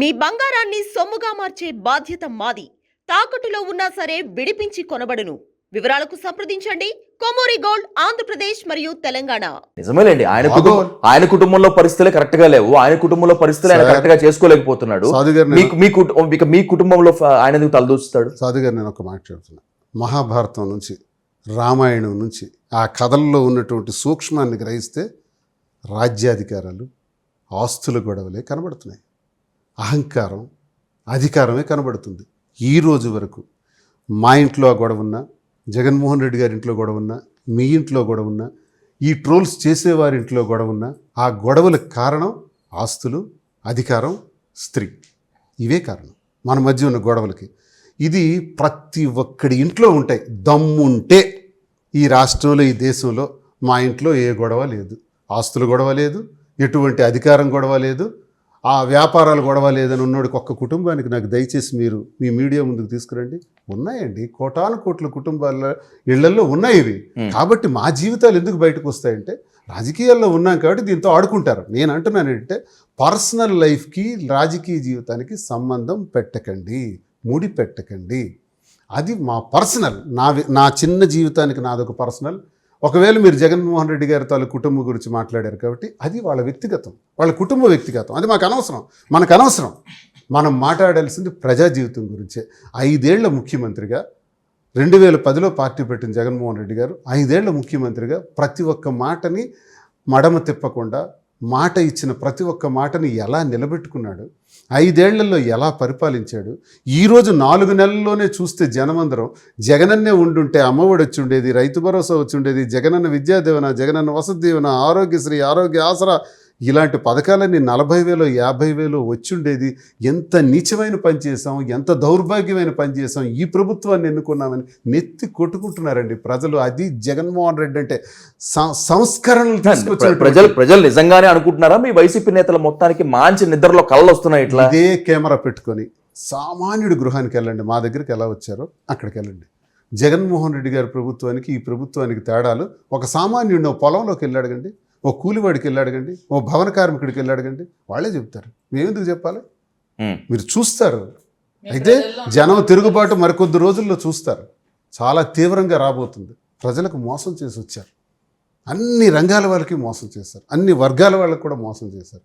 మీ బంగారాన్ని సొమ్ముగా మార్చే బాధ్యత మాది. తాకట్టులో ఉన్నా సరే విడిపించి కొనబడును. వివరాలకు సంప్రదించండి. కొమూరి గోల్డ్ ఆంధ్రప్రదేశ్ మరియు తెలంగాణ. నిజమేలేండి. ఆయన ఆయన కుటుంబంలో పరిస్థితులే కరెక్ట్గా లేవు. ఆయన కుటుంబంలో పరిస్థితులు ఆయన కరెక్ట్గా చేసుకోలేకపోతున్నాడు. మీకు మీ ఇక మీ కుటుంబంలో ఆయన ఎందుకు తలదూస్తాడు సాధు గారు నేను ఒక మాట చెప్తున్నా. మహాభారతం నుంచి రామాయణం నుంచి ఆ కథల్లో ఉన్నటువంటి సూక్ష్మాన్ని గ్రహిస్తే రాజ్యాధికారాలు ఆస్తుల గొడవలే కనబడుతున్నాయి. అహంకారం అధికారమే కనబడుతుంది. ఈ రోజు వరకు మా ఇంట్లో గొడవ ఉన్నా జగన్మోహన్ రెడ్డి గారి ఇంట్లో గొడవ ఉన్నా మీ ఇంట్లో గొడవ ఉన్నా ఈ ట్రోల్స్ చేసేవారి ఇంట్లో గొడవ ఉన్నా ఆ గొడవలకు కారణం ఆస్తులు అధికారం స్త్రీ. ఇవే కారణం. మన మధ్య ఉన్న గొడవలకి. ఇది ప్రతి ఒక్కడి ఇంట్లో ఉంటాయి. దమ్ముంటే ఈ రాష్ట్రంలో ఈ దేశంలో మా ఇంట్లో ఏ గొడవ లేదు. ఆస్తులు గొడవ లేదు. ఎటువంటి అధికారం గొడవ లేదు. ఆ వ్యాపారాలు గొడవ లేదని ఉన్నోడికి ఒక్క కుటుంబానికి నాకు దయచేసి మీరు మీ మీడియా ముందుకు తీసుకురండి. ఉన్నాయండి. కోటాను కోట్ల కుటుంబాల ఇళ్ళలో ఉన్నాయి ఇవి. కాబట్టి మా జీవితాలు ఎందుకు బయటకు వస్తాయంటే రాజకీయాల్లో ఉన్నాం కాబట్టి దీంతో ఆడుకుంటారు. నేను అంటున్నాను ఏంటంటే పర్సనల్ లైఫ్కి రాజకీయ జీవితానికి సంబంధం పెట్టకండి. ముడి పెట్టకండి అది మా పర్సనల్. నా నా చిన్న జీవితానికి నాదొక పర్సనల్. ఒకవేళ మీరు జగన్మోహన్ రెడ్డి గారి తాలూ కుటుంబం గురించి మాట్లాడారు కాబట్టి అది వాళ్ళ వ్యక్తిగతం వాళ్ళ కుటుంబ వ్యక్తిగతం. అది మాకు అనవసరం మనకు అనవసరం. మనం మాట్లాడాల్సింది ప్రజా జీవితం గురించే. ఐదేళ్ళ ముఖ్యమంత్రిగా రెండు వేల పదిలో పార్టీ పెట్టిన జగన్మోహన్ రెడ్డి గారు ఐదేళ్ళ ముఖ్యమంత్రిగా ప్రతి ఒక్క మాటని మడమ తిప్పకుండా మాట ఇచ్చిన ప్రతి ఒక్క మాటని ఎలా నిలబెట్టుకున్నాడు? ఐదేళ్ళలో ఎలా పరిపాలించాడు? ఈరోజు నాలుగు నెలల్లోనే చూస్తే జనమందరం జగనన్నే ఉండుంటే అమ్మఒడి వచ్చి ఉండేది రైతు భరోసా వచ్చి ఉండేది జగనన్న విద్యాదీవన జగనన్న వసతి దీవెన ఆరోగ్యశ్రీ ఆరోగ్య ఆసరా ఇలాంటి పథకాలన్నీ నలభై వేలు యాభై వేలు వచ్చుండేది ఎంత నీచమైన పని చేసాం ఎంత దౌర్భాగ్యమైన పని చేసాం ఈ ప్రభుత్వాన్ని ఎన్నుకున్నామని నెత్తి కొట్టుకుంటున్నారండి ప్రజలు. అది జగన్మోహన్ రెడ్డి అంటే సంస్కరణలు ప్రజలు ప్రజలు నిజంగానే అనుకుంటున్నారా? మీ వైసీపీ నేతల మొత్తానికి మంచి నిద్రలో కళ్ళు వస్తున్నాయి ఇట్లా? ఇదే కెమెరా పెట్టుకొని సామాన్యుడి గృహానికి వెళ్ళండి. మా దగ్గరికి ఎలా వచ్చారో అక్కడికి వెళ్ళండి. జగన్మోహన్ రెడ్డి గారి ప్రభుత్వానికి ఈ ప్రభుత్వానికి తేడాలు ఒక సామాన్యుడిని ఓ పొలంలోకి వెళ్ళి అడగండి. ఓ కూలివాడికి వెళ్ళి అడగండి ఓ భవన కార్మికుడికి వెళ్ళి అడగండి వాళ్ళే చెప్తారు. మేమెందుకు చెప్పాలి. మీరు చూస్తారు. అయితే జనం తిరుగుబాటు మరికొద్ది రోజుల్లో చూస్తారు. చాలా తీవ్రంగా రాబోతుంది. ప్రజలకు మోసం చేసి వచ్చారు అన్ని రంగాల వాళ్ళకి మోసం చేశారు. అన్ని వర్గాల వాళ్ళకి కూడా మోసం చేశారు.